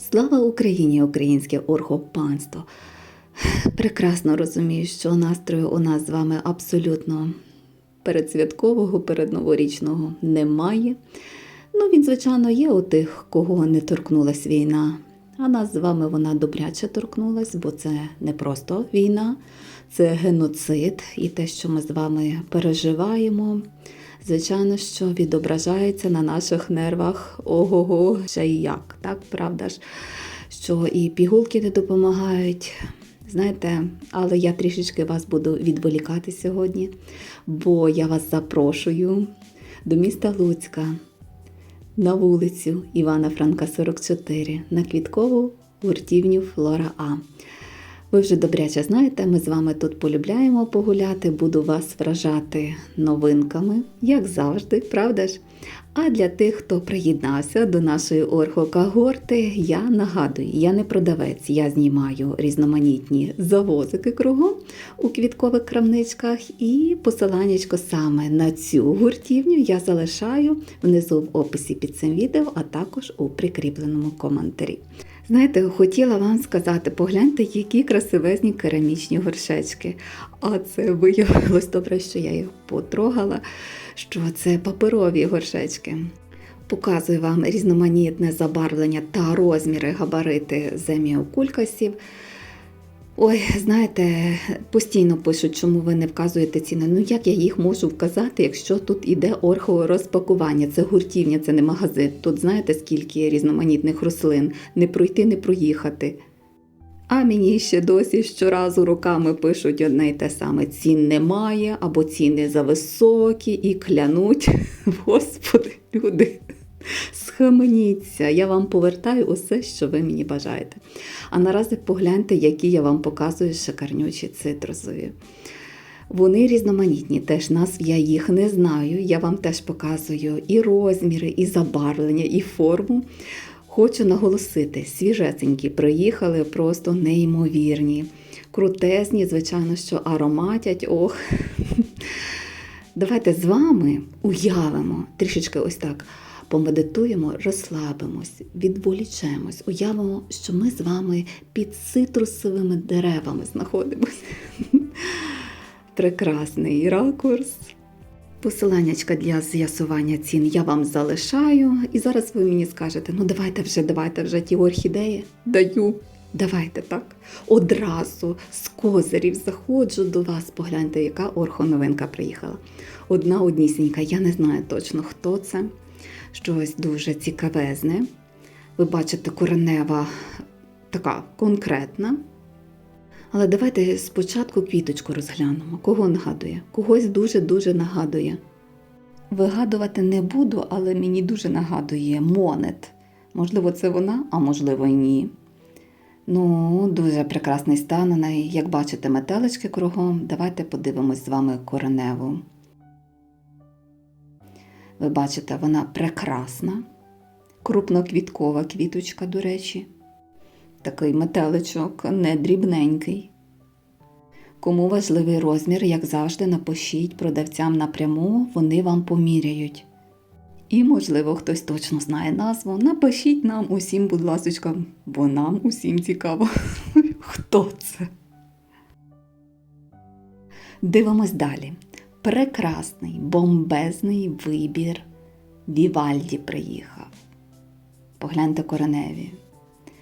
Слава Україні, українське оргопанство! Прекрасно розумію, що настрою у нас з вами абсолютно передсвяткового, передноворічного немає. Ну, він, звичайно, є у тих, кого не торкнулась війна. А нас з вами вона добряче торкнулась, бо це не просто війна, це геноцид і те, що ми з вами переживаємо. Звичайно, що відображається на наших нервах ого-го, ще й як, так, правда ж, що і пігулки не допомагають. Знаєте, але я трішечки вас буду відволікати сьогодні, бо я вас запрошую до міста Луцька на вулицю Івана Франка, 44, на квіткову гуртівню Флора А. Ви вже добряче знаєте, ми з вами тут полюбляємо погуляти, буду вас вражати новинками, як завжди, правда ж? А для тих, хто приєднався до нашої орхокагорти, я нагадую, я не продавець, я знімаю різноманітні завозики кругом у квіткових крамничках, і посиланнячко саме на цю гуртівню я залишаю внизу в описі під цим відео, а також у прикріпленому коментарі. Знаєте, хотіла вам сказати, погляньте, які красивезні керамічні горшечки. А це виявилось добре, що я їх потрогала, що це паперові горшечки. Показую вам різноманітне забарвлення та розміри габарити земіокулькасів. Ой, знаєте, постійно пишуть, чому ви не вказуєте ціни. Ну як я їх можу вказати, якщо тут іде орхове розпакування? Це гуртівня, це не магазин. Тут знаєте, скільки різноманітних рослин, не пройти, не проїхати. А мені ще досі щоразу руками пишуть одне й те саме: цін немає, або ціни зависокі, і клянуть. Господи, люди. Схаменіться, я вам повертаю усе, що ви мені бажаєте. А наразі погляньте, які я вам показую шикарнючі цитрусові. Вони різноманітні, теж назв я їх не знаю. Я вам теж показую і розміри, і забарвлення, і форму. Хочу наголосити, свіжесенькі приїхали, просто неймовірні, крутезні, звичайно, що ароматять. Ох. Давайте з вами уявимо трішечки ось так помедитуємо, розслабимось, відволічемось, уявимо, що ми з вами під цитрусовими деревами знаходимося. Прекрасний ракурс. Посиланнячка для з'ясування цін я вам залишаю. І зараз ви мені скажете: ну давайте вже, давайте вже ті орхідеї. Даю. Давайте так. Одразу з козирів заходжу до вас. Погляньте, яка орхоновинка приїхала. Одна однісінька, я не знаю точно, хто це щось дуже цікавезне. Ви бачите, коренева така конкретна. Але давайте спочатку квіточку розглянемо. Кого нагадує? Когось дуже-дуже нагадує. Вигадувати не буду, але мені дуже нагадує монет. Можливо, це вона, а можливо, і ні. Ну, дуже прекрасний стан. Як бачите, метелички кругом. Давайте подивимось з вами кореневу. Ви бачите, вона прекрасна, крупноквіткова квіточка, до речі. Такий метеличок, не дрібненький. Кому важливий розмір, як завжди, напишіть продавцям напряму, вони вам поміряють. І, можливо, хтось точно знає назву. Напишіть нам усім, будь ласка, бо нам усім цікаво, хто це. Дивимось далі. Прекрасний, бомбезний вибір. Вівальді приїхав. Погляньте кореневі.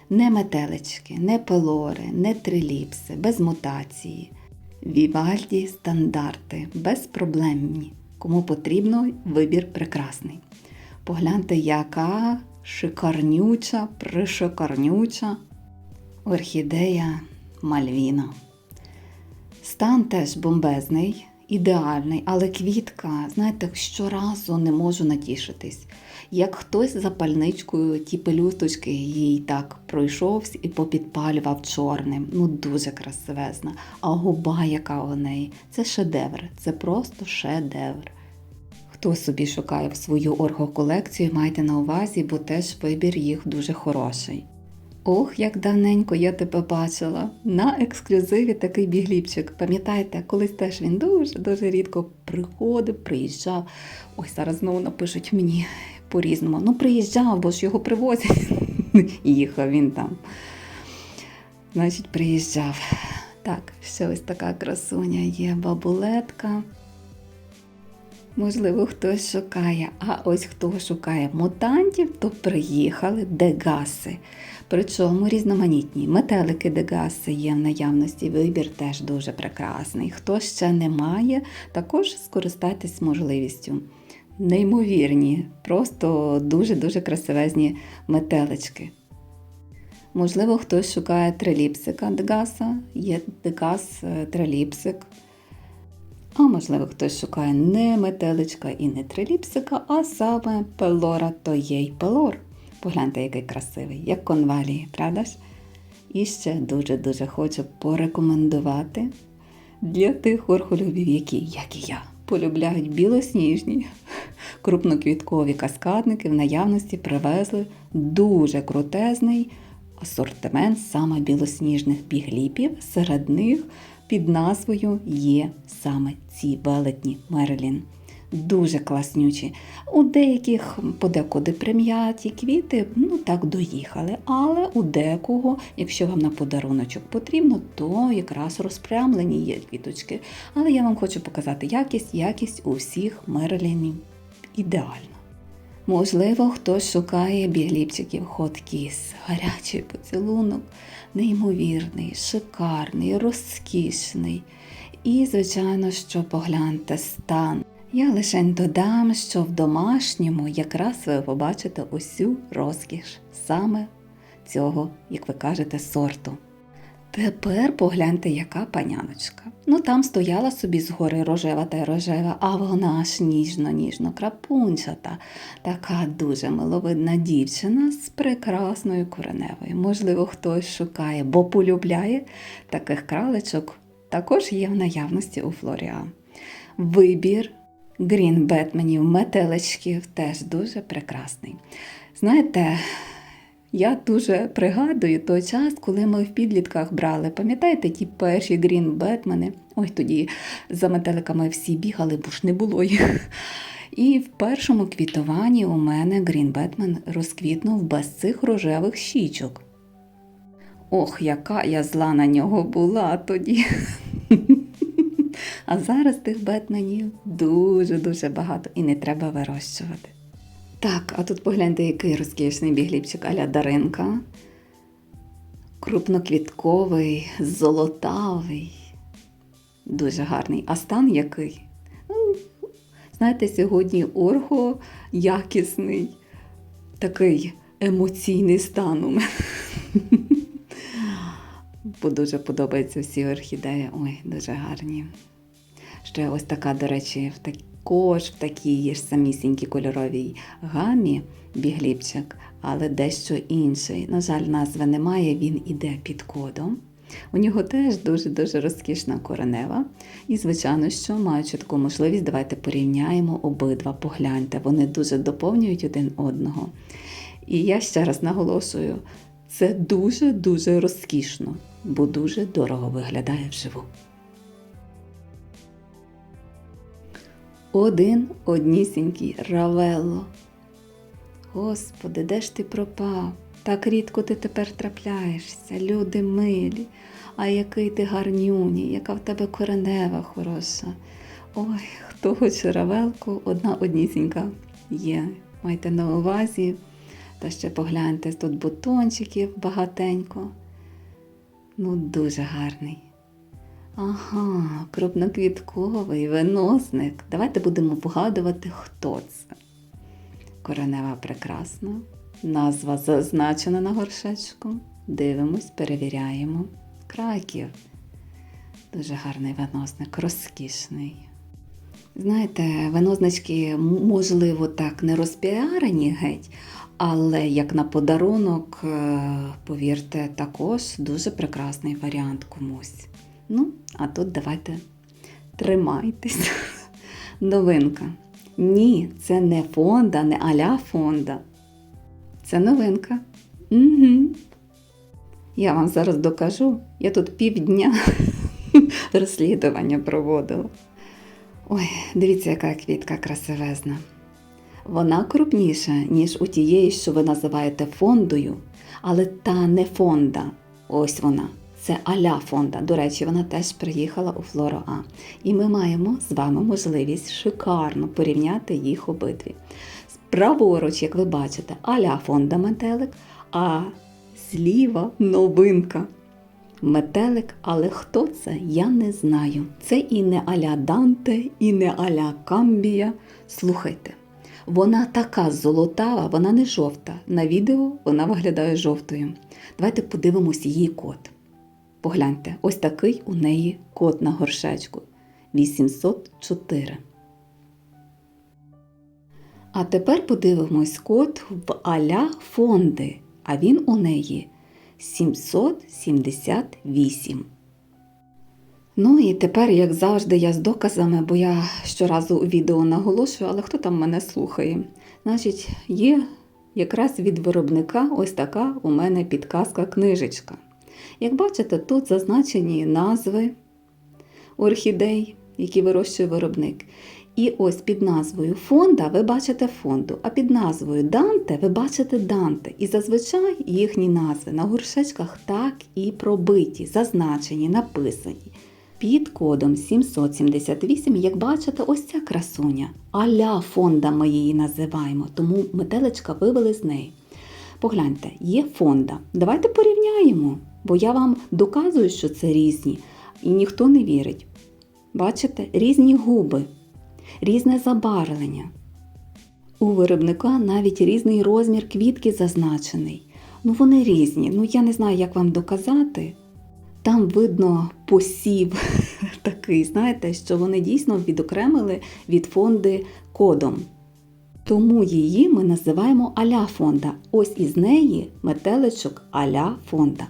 Не метелички, не пелори, не триліпси, без мутації. Вівальді стандарти, безпроблемні. Кому потрібно, вибір прекрасний. Погляньте, яка шикарнюча, пришикарнюча орхідея Мальвіна. Стан теж бомбезний ідеальний, але квітка, знаєте, щоразу не можу натішитись. Як хтось запальничкою ті пелюсточки їй так пройшовся і попідпалював чорним. Ну, дуже красивезна. А губа, яка у неї, це шедевр, це просто шедевр. Хто собі шукає в свою оргоколекцію, майте на увазі, бо теж вибір їх дуже хороший. Ох, як давненько я тебе бачила. На ексклюзиві такий бігліпчик. Пам'ятаєте, колись теж він дуже-дуже рідко приходив, приїжджав. Ой, зараз знову напишуть мені по-різному. Ну, приїжджав, бо ж його привозять. їхав він там. Значить, приїжджав. Так, ще ось така красуня є бабулетка. Можливо, хтось шукає, а ось хто шукає мутантів, то приїхали дегаси. Причому різноманітні метелики дегаси є в наявності. Вибір теж дуже прекрасний. Хто ще не має, також скористайтесь можливістю. Неймовірні, просто дуже-дуже красивезні метелички. Можливо, хтось шукає триліпсика дегаса, є дегас е, триліпсик. А можливо, хтось шукає не метеличка і не триліпсика, а саме пелора, то є й пелор. Погляньте, який красивий, як конвалії, правда ж? І ще дуже-дуже хочу порекомендувати для тих орхолюбів, які, як і я, полюбляють білосніжні, крупноквіткові каскадники в наявності привезли дуже крутезний асортимент саме білосніжних бігліпів. Серед них під назвою є саме ці велетні Мерлін. Дуже класнючі. У деяких подекуди прим'яті квіти, ну так доїхали. Але у декого, якщо вам на подаруночок потрібно, то якраз розпрямлені є квіточки. Але я вам хочу показати якість, якість у всіх Мерлінів ідеальна. Можливо, хтось шукає бігліпчиків хоткіс, гарячий поцілунок, неймовірний, шикарний, розкішний. І, звичайно, що погляньте стан. Я лише додам, що в домашньому якраз ви побачите усю розкіш саме цього, як ви кажете, сорту. Тепер погляньте, яка паняночка. Ну там стояла собі згори рожева та рожева, а вона ж ніжно-ніжно крапунчата, така дуже миловидна дівчина з прекрасною кореневою. Можливо, хтось шукає, бо полюбляє таких кралечок. Також є в наявності у Флоріа. Вибір Грін Бетменів, метеличків теж дуже прекрасний. Знаєте, я дуже пригадую той час, коли ми в підлітках брали. Пам'ятаєте ті перші Грін Бетмени? Ой, тоді за метеликами всі бігали, бо ж не було їх. І в першому квітуванні у мене Грін Бетмен розквітнув без цих рожевих щічок. Ох, яка я зла на нього була тоді. А зараз тих бетменів дуже-дуже багато і не треба вирощувати. Так, а тут погляньте, який розкішний бігліпчик аля Даринка. Крупноквітковий, золотавий, дуже гарний. А стан який? Ну, Знаєте, сьогодні орго якісний, такий емоційний стан у. Бо дуже подобаються всі орхідеї. Ой, дуже гарні. Ще ось така, до речі, в також в такій ж самісінькій кольоровій гамі бігліпчик, але дещо інший. На жаль, назви немає, він іде під кодом. У нього теж дуже-дуже розкішна коренева. І, звичайно, що маючи таку можливість, давайте порівняємо обидва, погляньте, вони дуже доповнюють один одного. І я ще раз наголошую, це дуже-дуже розкішно, бо дуже дорого виглядає вживу. Один однісінький Равелло. Господи, де ж ти пропав? Так рідко ти тепер трапляєшся, люди милі, а який ти гарнюні, яка в тебе коренева хороша. Ой, хто хоче равелку, одна однісінька є. Майте на увазі. Та ще погляньте, тут бутончиків багатенько. Ну, дуже гарний. Ага, крупноквітковий виносник. Давайте будемо вгадувати, хто це. Коренева прекрасна. Назва зазначена на горшечку. Дивимось, перевіряємо. Краків. Дуже гарний виносник, розкішний. Знаєте, винознички, можливо, так не розпіарені геть, але як на подарунок, е, повірте, також дуже прекрасний варіант комусь. Ну, а тут давайте тримайтесь. Новинка. Ні, це не фонда, не аля фонда. Це новинка. Угу. Я вам зараз докажу. Я тут півдня розслідування проводила. Ой, дивіться, яка квітка красивезна. Вона крупніша, ніж у тієї, що ви називаєте фондою, але та не фонда. Ось вона. Це аля фонда. До речі, вона теж приїхала у Флоро А. І ми маємо з вами можливість шикарно порівняти їх обидві. Праворуч, як ви бачите, аля фонда метелик, а зліва новинка. Метелик, але хто це, я не знаю. Це і не аля Данте, і не аля Камбія. Слухайте, вона така золотава, вона не жовта. На відео вона виглядає жовтою. Давайте подивимось її код. Погляньте, ось такий у неї код на горшечку 804. А тепер подивимось код в аля фонди, а він у неї 778. Ну і тепер, як завжди, я з доказами, бо я щоразу у відео наголошую, але хто там мене слухає? Значить, є якраз від виробника ось така у мене підказка книжечка. Як бачите, тут зазначені назви орхідей, які вирощує виробник. І ось під назвою фонда ви бачите фонду, а під назвою Данте ви бачите Данте. І зазвичай їхні назви на горшечках так і пробиті, зазначені, написані. Під кодом 778, як бачите, ось ця красуня. Аля фонда ми її називаємо, тому метелечка вивели з неї. Погляньте, є фонда. Давайте порівняємо, бо я вам доказую, що це різні, і ніхто не вірить. Бачите, різні губи, різне забарвлення. У виробника навіть різний розмір квітки зазначений. Ну вони різні. Ну я не знаю, як вам доказати. Там видно посів такий, знаєте, що вони дійсно відокремили від фонди кодом. Тому її ми називаємо аля фонда. Ось із неї метеличок аля фонда.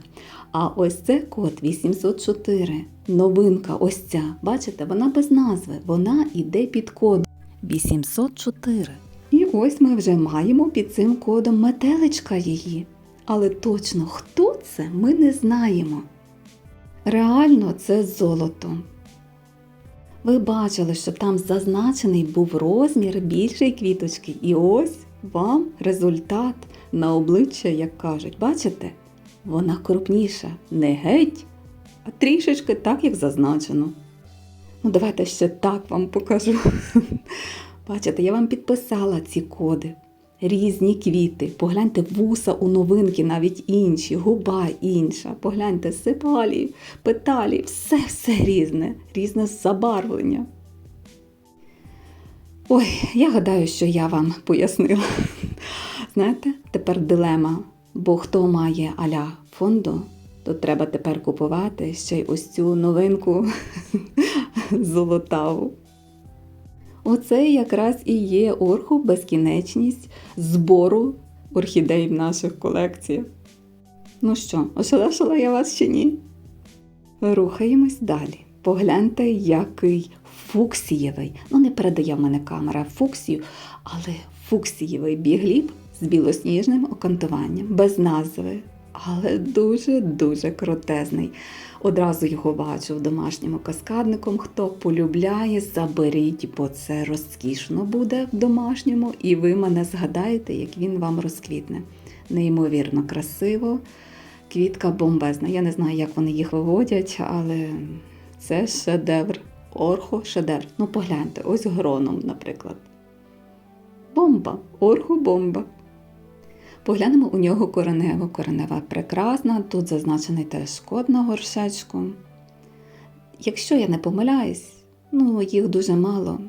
А ось це код 804. Новинка, ось ця. Бачите, вона без назви, вона йде під кодом 804. І ось ми вже маємо під цим кодом метеличка її. Але точно хто це, ми не знаємо. Реально це золото. Ви бачили, що там зазначений був розмір більшої квіточки. І ось вам результат на обличчя, як кажуть. Бачите? Вона крупніша, не геть, а трішечки так, як зазначено. Ну, давайте ще так вам покажу. Бачите, я вам підписала ці коди. Різні квіти. Погляньте вуса у новинки, навіть інші, губа інша. Погляньте сепалі, петалі, все все різне, різне забарвлення. Ой, я гадаю, що я вам пояснила. Знаєте, тепер дилема. Бо хто має аля фонду, то треба тепер купувати ще й ось цю новинку золотаву. Оце якраз і є орху безкінечність збору орхідей в наших колекціях. Ну що, ошелешила я вас чи ні? Рухаємось далі. Погляньте, який фуксієвий. Ну, не передає в мене камера фуксію, але фуксієвий бігліб з білосніжним окантуванням, без назви, але дуже-дуже крутезний. Одразу його бачу в домашньому каскадником. Хто полюбляє, заберіть, бо це розкішно буде в домашньому, і ви мене згадаєте, як він вам розквітне. Неймовірно красиво. Квітка бомбезна. Я не знаю, як вони їх виводять, але це шедевр. Орхо шедевр. Ну, погляньте, ось гроном, наприклад. Бомба, орхо-бомба. Поглянемо у нього коренево. Коренева прекрасна, тут зазначений теж код на горшечку. Якщо я не помиляюсь, ну їх дуже мало,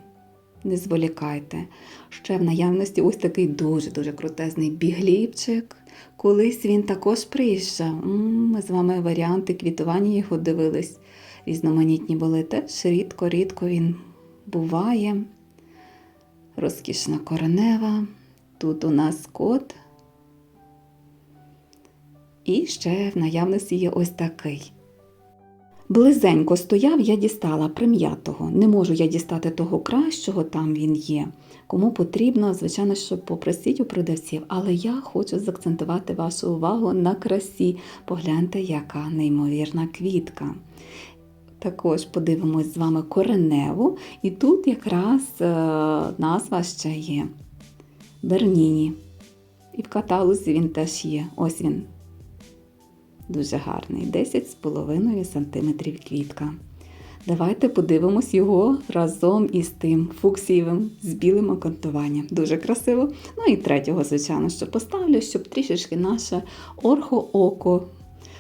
не зволікайте. Ще в наявності ось такий дуже-дуже крутезний бігліпчик. Колись він також приїжджав. Ми з вами варіанти квітування його дивились. Різноманітні були теж рідко-рідко він буває. Розкішна коренева. Тут у нас код. І ще в наявності є ось такий. Близенько стояв, я дістала прим'ятого. Не можу я дістати того кращого, там він є. Кому потрібно, звичайно, що попросіть у продавців, але я хочу заакцентувати вашу увагу на красі. Погляньте, яка неймовірна квітка. Також подивимось з вами кореневу, і тут якраз е, назва ще є. Берніні. І в каталозі він теж є. Ось він. Дуже гарний. 10,5 см квітка. Давайте подивимось його разом із тим фуксієвим з білим окантуванням. Дуже красиво. Ну і третього, звичайно, що поставлю, щоб трішечки наше орхо-око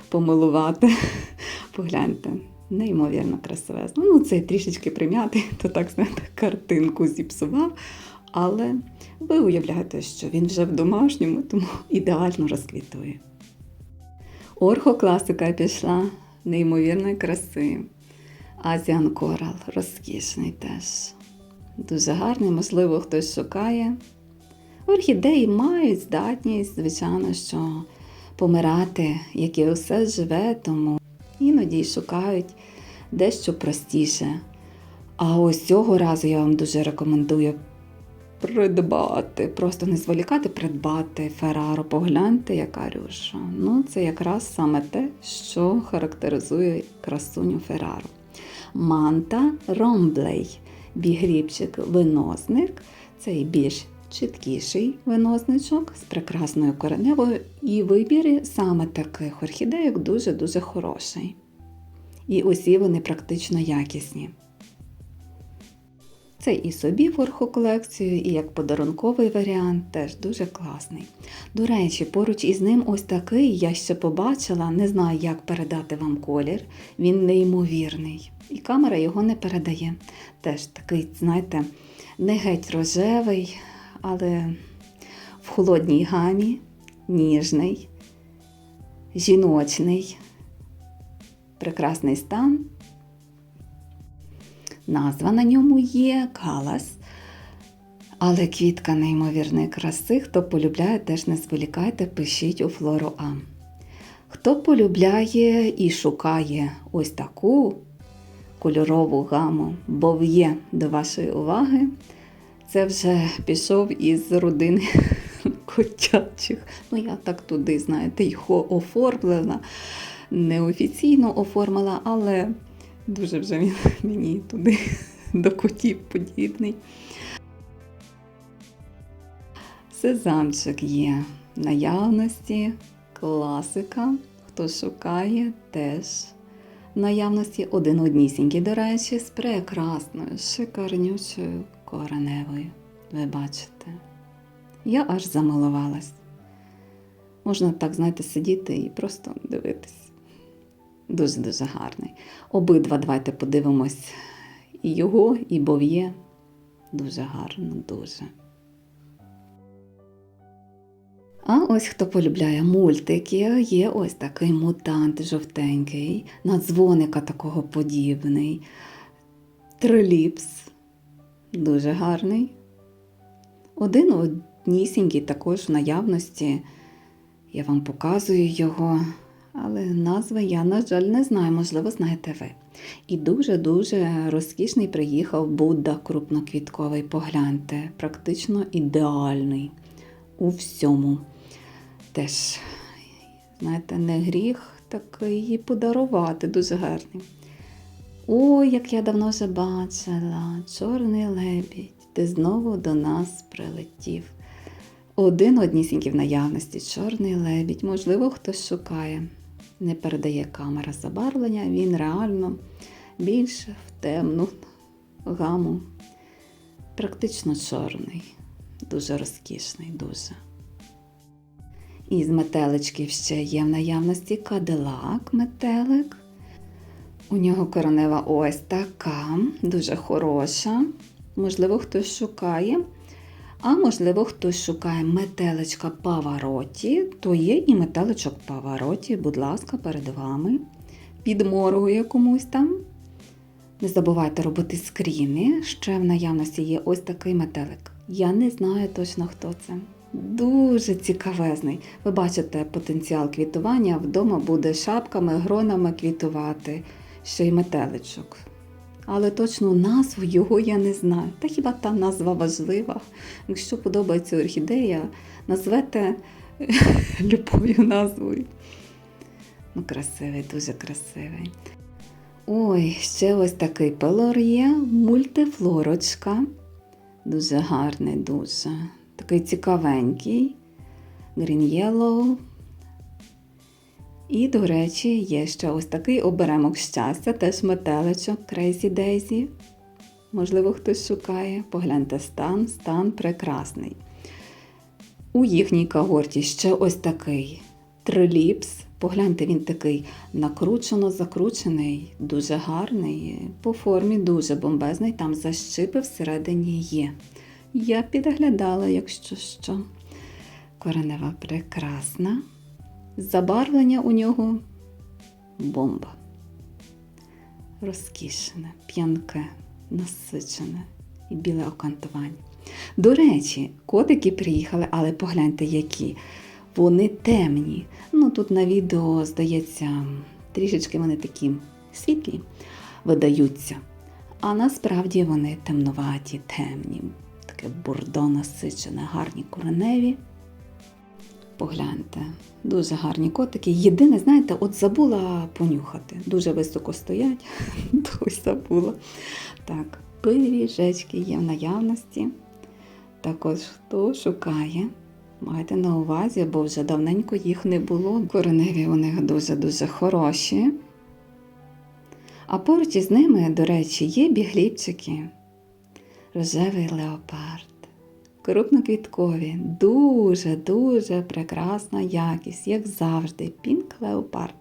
помилувати. Погляньте, неймовірно красиве. Ну, це трішечки прим'ятий, то так знаєте, картинку зіпсував. Але ви уявляєте, що він вже в домашньому, тому ідеально розквітує. Орхокласика пішла неймовірної краси. Азіан Корал розкішний теж. Дуже гарний, можливо, хтось шукає. Орхідеї мають здатність, звичайно, що помирати, як і усе живе, тому іноді шукають дещо простіше. А ось цього разу я вам дуже рекомендую придбати, просто не зволікати, придбати Ферраро. Погляньте, яка рюша. Ну, це якраз саме те, що характеризує красуню Ферраро. Манта Ромблей. Бігрібчик виносник. Цей більш чіткіший виносничок з прекрасною кореневою. І вибір саме таких орхідейок дуже-дуже хороший. І усі вони практично якісні. Це і собі в орхоколекцію, і як подарунковий варіант теж дуже класний. До речі, поруч із ним ось такий я ще побачила, не знаю, як передати вам колір. Він неймовірний. І камера його не передає. Теж такий, знаєте, не геть рожевий, але в холодній гамі, ніжний, жіночний, прекрасний стан. Назва на ньому є Калас. Але квітка неймовірної краси. Хто полюбляє, теж не зволікайте, пишіть у флору А. Хто полюбляє і шукає ось таку кольорову гаму, бов'є до вашої уваги, це вже пішов із родини котячих. Ну, я так туди, знаєте, його оформлена, неофіційно оформила, але Дуже вже він мені туди до котів подібний. Сезамчик є наявності, класика. Хто шукає, теж наявності один однісінький, до речі, з прекрасною, шикарнючою кореневою. Ви бачите? Я аж замилувалась. Можна так, знаєте, сидіти і просто дивитись. Дуже-дуже гарний. Обидва давайте подивимось і його, і бов'є. Дуже гарно, дуже. А ось хто полюбляє мультики, є ось такий мутант жовтенький, на дзвоника такого подібний. Триліпс. Дуже гарний. Один однісінький також в наявності. Я вам показую його але назви я, на жаль, не знаю, можливо, знаєте ви. І дуже-дуже розкішний приїхав Будда крупноквітковий, погляньте, практично ідеальний у всьому. Теж, знаєте, не гріх такий подарувати, дуже гарний. Ой, як я давно вже бачила, чорний лебідь, ти знову до нас прилетів. Один однісінький в наявності, чорний лебідь, можливо, хтось шукає не передає камера забарвлення, він реально більше в темну гаму. Практично чорний, дуже розкішний, дуже. Із метеличків ще є в наявності кадилак метелик. У нього коронева ось така, дуже хороша. Можливо, хтось шукає. А можливо, хтось шукає метеличка Павароті, то є і метеличок Павароті, будь ласка, перед вами. Підморгує комусь там. Не забувайте робити скріни. Ще в наявності є ось такий метелик. Я не знаю точно, хто це. Дуже цікавезний. Ви бачите потенціал квітування, вдома буде шапками, гронами квітувати, ще й метеличок але точну назву його я не знаю. Та хіба та назва важлива? Якщо подобається орхідея, назвете любою назвою. Ну, красивий, дуже красивий. Ой, ще ось такий пелор є, мультифлорочка. Дуже гарний, дуже. Такий цікавенький. Green Yellow. І, до речі, є ще ось такий оберемок щастя, теж метеличок Crazy Daisy. Можливо, хтось шукає. Погляньте стан, стан прекрасний. У їхній когорті ще ось такий триліпс. Погляньте, він такий накручено закручений, дуже гарний, по формі дуже бомбезний, там защипи всередині є. Я підглядала, якщо що. Коренева прекрасна. Забарвлення у нього бомба. Розкішене, п'янке, насичене і біле окантування. До речі, котики приїхали, але погляньте, які. Вони темні. Ну, тут на відео, здається, трішечки вони такі світлі видаються. А насправді вони темнуваті, темні. Таке бурдо насичене, гарні кореневі. Погляньте, дуже гарні котики. Єдине, знаєте, от забула понюхати. Дуже високо стоять, то забула. Так, пиріжечки є в наявності. Також хто шукає, майте на увазі, бо вже давненько їх не було. Кореневі у них дуже-дуже хороші. А поруч із ними, до речі, є бігліпчики. Рожевий леопард. Крупноквіткові, дуже-дуже прекрасна якість, як завжди, пінк леопард.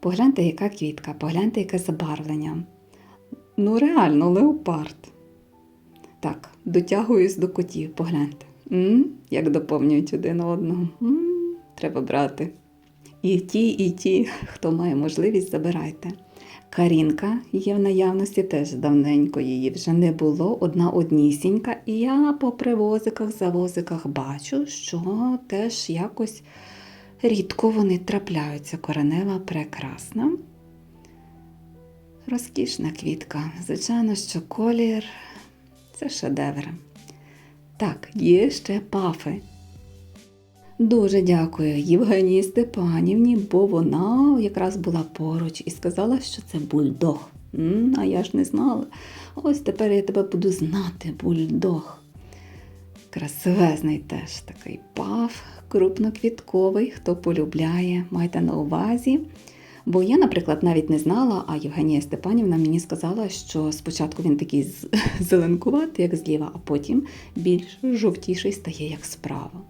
Погляньте, яка квітка, погляньте, яке забарвлення. Ну, реально, леопард. Так, дотягуюсь до котів, погляньте. М? Як доповнюють один одного. М? Треба брати. І ті, і ті, хто має можливість, забирайте. Карінка є в наявності, теж давненько її вже не було, одна однісінька. І я по привозиках, завозиках бачу, що теж якось рідко вони трапляються. Коренева прекрасна. Розкішна квітка. Звичайно, що колір це шедевр. Так, є ще пафи. Дуже дякую Євгенії Степанівні, бо вона якраз була поруч і сказала, що це бульдог. А я ж не знала. Ось тепер я тебе буду знати, бульдог. Красивезний теж такий паф, крупноквітковий, хто полюбляє, майте на увазі. Бо я, наприклад, навіть не знала, а Євгенія Степанівна мені сказала, що спочатку він такий зеленкуватий, як зліва, а потім більш жовтіший стає, як справа.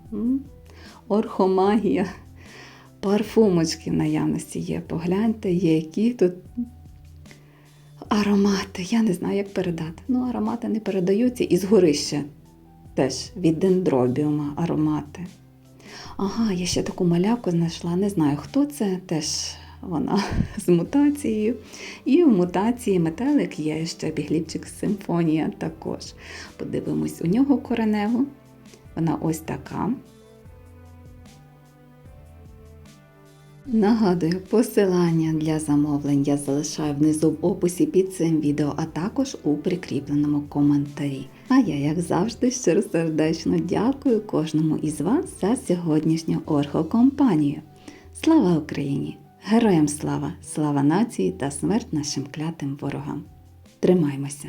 Орхомагія. Парфумочки в наявності є. Погляньте, які тут аромати. Я не знаю, як передати. Ну, аромати не передаються і згори ще теж від дендробіума аромати. Ага, я ще таку малявку знайшла. Не знаю, хто це, теж вона з мутацією. І в мутації метелик є ще бігліпчик симфонія також. Подивимось у нього кореневу. Вона ось така. Нагадую, посилання для замовлень я залишаю внизу в описі під цим відео, а також у прикріпленому коментарі. А я, як завжди, щиросердечно дякую кожному із вас за сьогоднішню оргокомпанію. Слава Україні! Героям слава! Слава нації та смерть нашим клятим ворогам! Тримаймося!